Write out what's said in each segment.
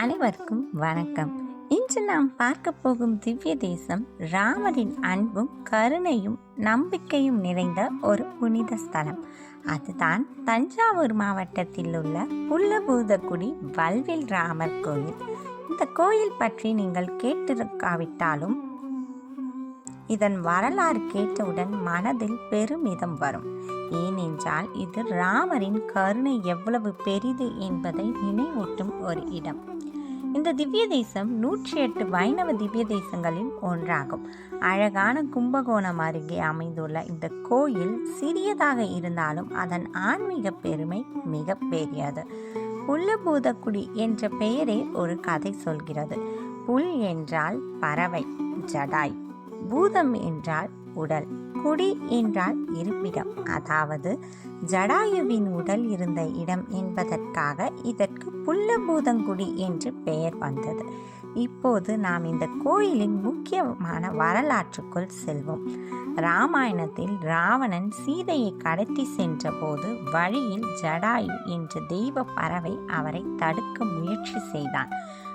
அனைவருக்கும் வணக்கம். இன்று நாம் பார்க்க போகும் திவ்ய தேசம் ராமரின் அன்பும் கருணையும் நம்பிக்கையும் நிறைந்த ஒரு புனித ஸ்தலம். அதுதான் தஞ்சாவூர் மாவட்டத்தில் உள்ள புல்லபூதக்குடி வல்வில் ராமர் கோயில். இந்த கோயில் பற்றி நீங்கள் கேட்டிருக்காவிட்டாலும் இதன் வரலாறு கேட்டவுடன் மனதில் பெருமிதம் வரும். ஏனென்றால் இது ராமரின் கருணை எவ்வளவு பெரிது என்பதை நினைவூட்டும் ஒரு இடம். இந்த திவ்ய தேசம் நூற்றி எட்டு வைணவ திவ்ய தேசங்களில் ஒன்றாகும். அழகான கும்பகோணம் அருகே அமைந்துள்ள இந்த கோயில் சிறியதாக இருந்தாலும் அதன் ஆன்மீக பெருமை மிக பெரியது. புல்லபூதக்குடி என்ற பெயரே ஒரு கதை சொல்கிறது. புல் என்றால் பறவை ஜடாய். பூதம் என்றால் உடல். குடி என்றால் இருப்பிடம். அதாவது ஜடாயுவின் உடல் இருந்த இடம் என்பதற்காக இதற்கு புல்லபூதங்குடி என்று பெயர் வந்தது. இப்போது நாம் இந்த கோயிலின் முக்கியமான வரலாற்றுக்குள் செல்வோம். ராமாயணத்தில் ராவணன் சீதையை கடத்தி சென்றபோது வழியில் ஜடாயு என்ற தெய்வ பறவை அவரை தடுக்க முயற்சி செய்தான்.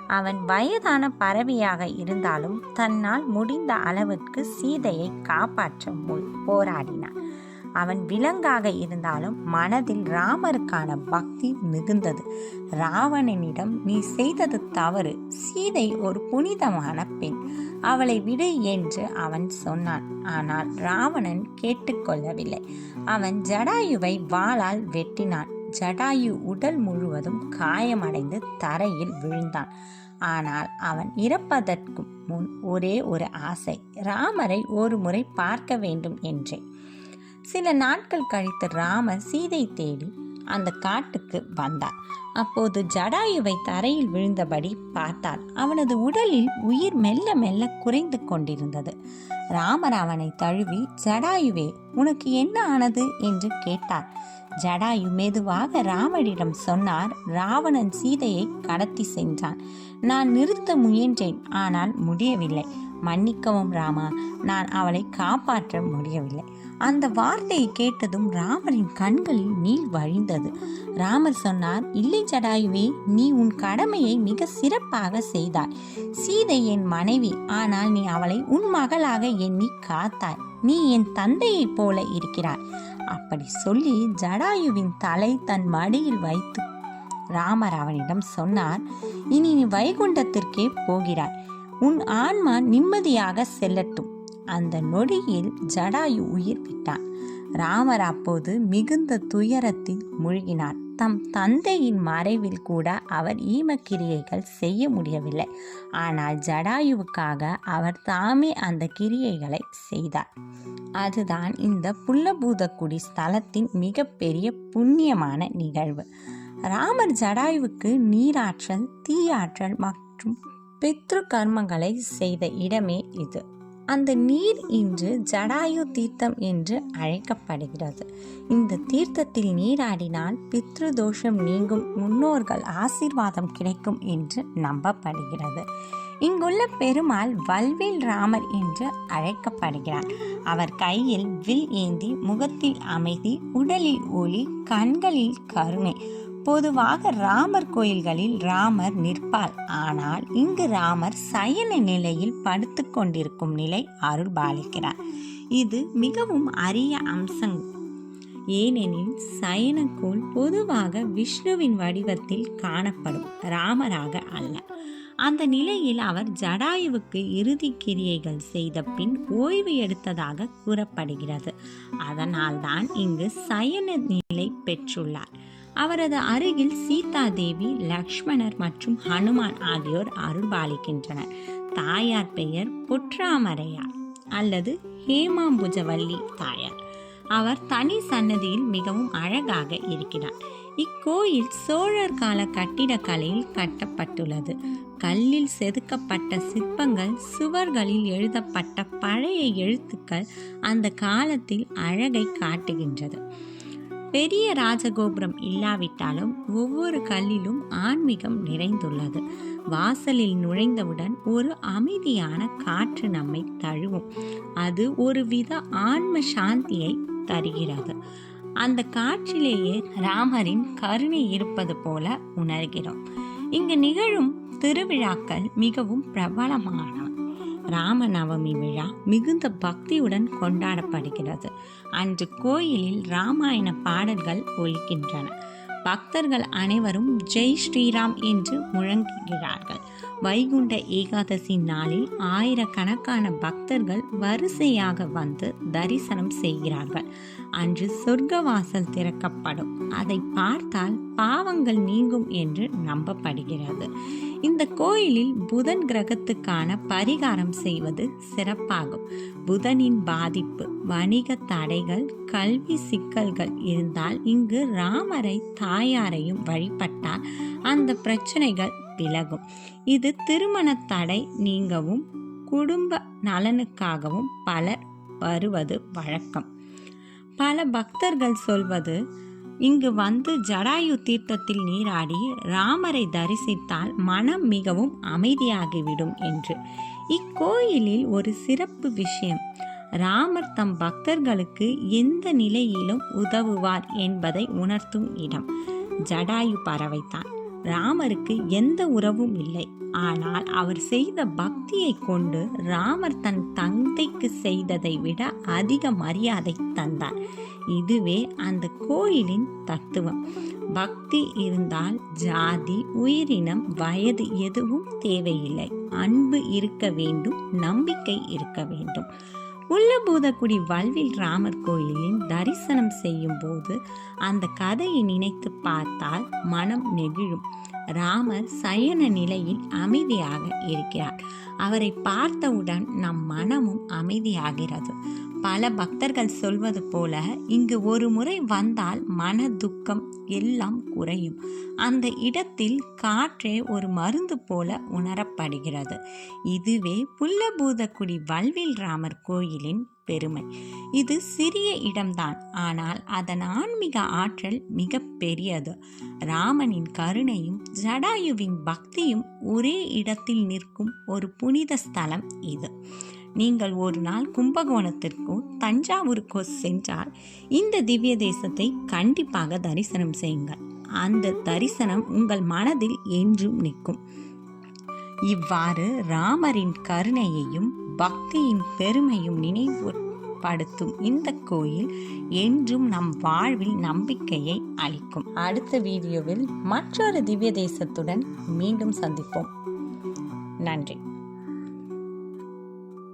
அவன் வயதான பறவையாக இருந்தாலும் தன்னால் முடிந்த அளவிற்கு சீதையை காப்பாற்ற மு- போராடினான். அவன் விலங்காக இருந்தாலும் மனதில் ராமருக்கான பக்தி மிகுந்தது. ராவணனிடம் நீ செய்தது தவறு. சீதை ஒரு புனிதமான பெண். அவளை விடு என்று அவன் சொன்னான். ஆனால் ராவணன் கேட்டுக்கொள்ளவில்லை அவன் ஜடாயுவை வாளால் வெட்டினான். ஜடாயு உடல் முழுவதும் காயமடைந்து தரையில் விழுந்தான். ஆனால் அவன் இறப்பதற்கு முன் ஒரே ஒரு ஆசை. ராமரை ஒரு முறை பார்க்க வேண்டும் என்றே சில நாட்கள் கழித்து ராமர் சீதை தேடி அந்த காட்டுக்கு வந்தார். அப்போது ஜடாயுவை தரையில் விழுந்தபடி பார்த்தார். அவனது உடலில் உயிர் மெல்ல மெல்ல குறைந்து கொண்டிருந்தது. ராமர் அவனை தழுவி ஜடாயுவே உனக்கு என்ன ஆனது? என்று கேட்டார். ஜடாயு மெதுவாக ராமரிடம் சொன்னார் ராவணன் சீதையை கடத்தி சென்றான். நான் நிறுத்த முயன்றேன் ஆனால் முடியவில்லை. மன்னிக்கவும் ராமா நான் அவளை காப்பாற்ற முடியவில்லை. அந்த வார்த்தையை கேட்டதும் ராமரின் கண்களில் நீர் வழிந்தது. ராமர் சொன்னார் இல்லை ஜடாயுவே நீ உன் கடமையை மிக சிறப்பாக செய்தாய். சீதை என் மனைவி ஆனால் நீ அவளை உன் மகளாக எண்ணி காத்தாய். நீ என் தந்தையைப் போல இருக்கிறாய். அப்படி சொல்லி ஜடாயுவின் தலை தன் மடியில் வைத்து ராமர் அவனிடம் சொன்னார் இனி நீ வைகுண்டத்திற்கே போகிறாய். உன் ஆன்மா நிம்மதியாக செல்லட்டும். அந்த நொடியில் ஜடாயு உயிர் விட்டான். ராமர் அப்போது மிகுந்த துயரத்தில் மூழ்கினார். தம் தந்தையின் மறைவில் கூட அவர் ஈமக்கிரியைகள் செய்ய முடியவில்லை. ஆனால் ஜடாயுவுக்காக அவர் தாமே அந்த கிரியைகளை செய்தார். அதுதான் இந்த புல்லபூதக்குடி ஸ்தலத்தின் மிகப்பெரிய புண்ணியமான நிகழ்வு. ராமர் ஜடாயுவுக்கு நீராற்றல் தீயாற்றல் மற்றும் பித்ரு கர்மங்களை செய்த இடமே இது. அந்த நீர் இன்று ஜடாயு தீர்த்தம் என்று அழைக்கப்படுகிறது. இந்த தீர்த்தத்தில் நீராடினால் பித்ரு தோஷம் நீங்கும் முன்னோர்கள் ஆசீர்வாதம் கிடைக்கும் என்று நம்பப்படுகிறது. இங்குள்ள பெருமாள் வல்வில் ராமர் என்று அழைக்கப்படுகிறார். அவர் கையில் வில் ஏந்தி முகத்தில் அமைதி உடலில் ஒளி கண்களில் கருணை பொதுவாக ராமர் கோயில்களில் ராமர் நிற்பார். ஆனால் இங்கு ராமர் சயன நிலையில் படுத்து கொண்டிருக்கும் நிலை அருள் பாலிக்கிறார். இது மிகவும் அரிய அம்சம். ஏனெனில் சயனக்கோள் பொதுவாக விஷ்ணுவின் வடிவத்தில் காணப்படும் ராமராக அல்ல. அந்த நிலையில் அவர் ஜடாயுவுக்கு இறுதி கிரியைகள் செய்த பின் ஓய்வு எடுத்ததாக கூறப்படுகிறது. அதனால்தான் இங்கு சயன நிலை பெற்றுள்ளார். அவரது அருகில் சீதா தேவி லக்ஷ்மணர் மற்றும் ஹனுமான் ஆகியோர் அருள்பாலிக்கின்றனர் தாயார் பெயர் பொற்றாமரையார் அல்லது ஹேமாம்புஜவல்லி தாயார். அவர் தனி சன்னதியில் மிகவும் அழகாக இருக்கிறார். இக்கோயில் சோழர் கால கட்டிடக்கலையில் கட்டப்பட்டுள்ளது. கல்லில் செதுக்கப்பட்ட சிற்பங்கள் சுவர்களில் எழுதப்பட்ட பழைய எழுத்துக்கள் அந்த காலத்தில் அழகை காட்டுகின்றது. பெரிய ராஜகோபுரம் இல்லாவிட்டாலும் ஒவ்வொரு கல்லிலும் ஆன்மீகம் நிறைந்துள்ளது. வாசலில் நுழைந்தவுடன் ஒரு அமைதியான காற்று நம்மை தழுவும். அது ஒரு வித ஆன்ம சாந்தியை தருகிறது. அந்த காற்றிலேயே ராமரின் கருணை இருப்பது போல உணர்கிறோம். இங்கு நிகழும் திருவிழாக்கள் மிகவும் பிரபலமானவை ராமநவமி விழா மிகுந்த பக்தியுடன் கொண்டாடப்படுகிறது. அன்று கோயிலில் ராமாயண பாடல்கள் ஒலிக்கின்றன. பக்தர்கள் அனைவரும் ஜெய் ஸ்ரீராம் என்று முழங்குகிறார்கள். வைகுண்ட ஏகாதசி நாளில் ஆயிரக்கணக்கான பக்தர்கள் வரிசையாக வந்து தரிசனம் செய்கிறார்கள். அன்று சொர்க்கவாசல் திறக்கப்படும். அதை பார்த்தால் பாவங்கள் நீங்கும் என்று நம்பப்படுகிறது. இந்த கோயிலில் புதன் கிரகத்துக்கான பரிகாரம் செய்வது சிறப்பாகும். புதனின் பாதிப்பு வணிக தடைகள் கல்வி சிக்கல்கள் இருந்தால் இங்கு ராமரை தாயாரையும் வழிபட்டால் அந்த பிரச்சனைகள் விலகும். இது திருமண தடை நீங்கவும் குடும்ப நலனுக்காகவும் பலர் வருவது வழக்கம். பல பக்தர்கள் சொல்வது இங்கு வந்து ஜடாயு தீர்த்தத்தில் நீராடி ராமரை தரிசித்தால் மனம் மிகவும் அமைதியாகிவிடும் என்று. இக்கோயிலில் ஒரு சிறப்பு விஷயம் ராமர் தம் பக்தர்களுக்கு எந்த நிலையிலும் உதவுவார் என்பதை உணர்த்தும் இடம். ஜடாயு பறவைத்தான் ராமருக்கு எந்த உறவும் இல்லை. ஆனால் அவர் செய்த பக்தியை கொண்டு ராமர் தன் தந்தைக்கு செய்ததை விட அதிக மரியாதை தந்தார். இதுவே அந்த கோயிலின் தத்துவம். பக்தி இருந்தால் ஜாதி உயிரினம் வயது எதுவும் தேவையில்லை. அன்பு இருக்க வேண்டும் நம்பிக்கை இருக்க வேண்டும். உள்ளபூதக்குடி வல்வில் ராமர் கோயிலின் தரிசனம் செய்யும் போது அந்த கதையை நினைத்து பார்த்தால் மனம் நெகிழும். ராமர் சயன நிலையில் அமைதியாக இருக்கிறார். அவரை பார்த்தவுடன் நம் மனமும் அமைதியாகிறது. பல பக்தர்கள் சொல்வது போல இங்கு ஒரு முறை வந்தால் மன துக்கம் எல்லாம் குறையும். அந்த இடத்தில் காற்றே ஒரு மருந்து போல உணரப்படுகிறது. இதுவே புல்லபூதக்குடி வல்வில் ராமர் கோயிலின் பெருமை. இது சிறிய இடம்தான் ஆனால் அதன் ஆன்மீக ஆற்றல் மிக பெரியது. ராமனின் கருணையும் ஜடாயுவின் பக்தியும் ஒரே இடத்தில் நிற்கும் ஒரு புனித ஸ்தலம் இது. நீங்கள் ஒரு நாள் கும்பகோணத்திற்கோ தஞ்சாவூருக்கோ சென்றால் இந்த திவ்ய தேசத்தை கண்டிப்பாக தரிசனம் செய்யுங்கள். அந்த தரிசனம் உங்கள் மனதில் என்றும் நிற்கும். இவ்வாறு ராமரின் கருணையையும் பக்தியின் பெருமையும் நினைவுபடுத்தும் இந்த கோயில் என்றும் நம் வாழ்வில் நம்பிக்கையை அளிக்கும். அடுத்த வீடியோவில் மற்றொரு திவ்ய தேசத்துடன் மீண்டும் சந்திப்போம். நன்றி.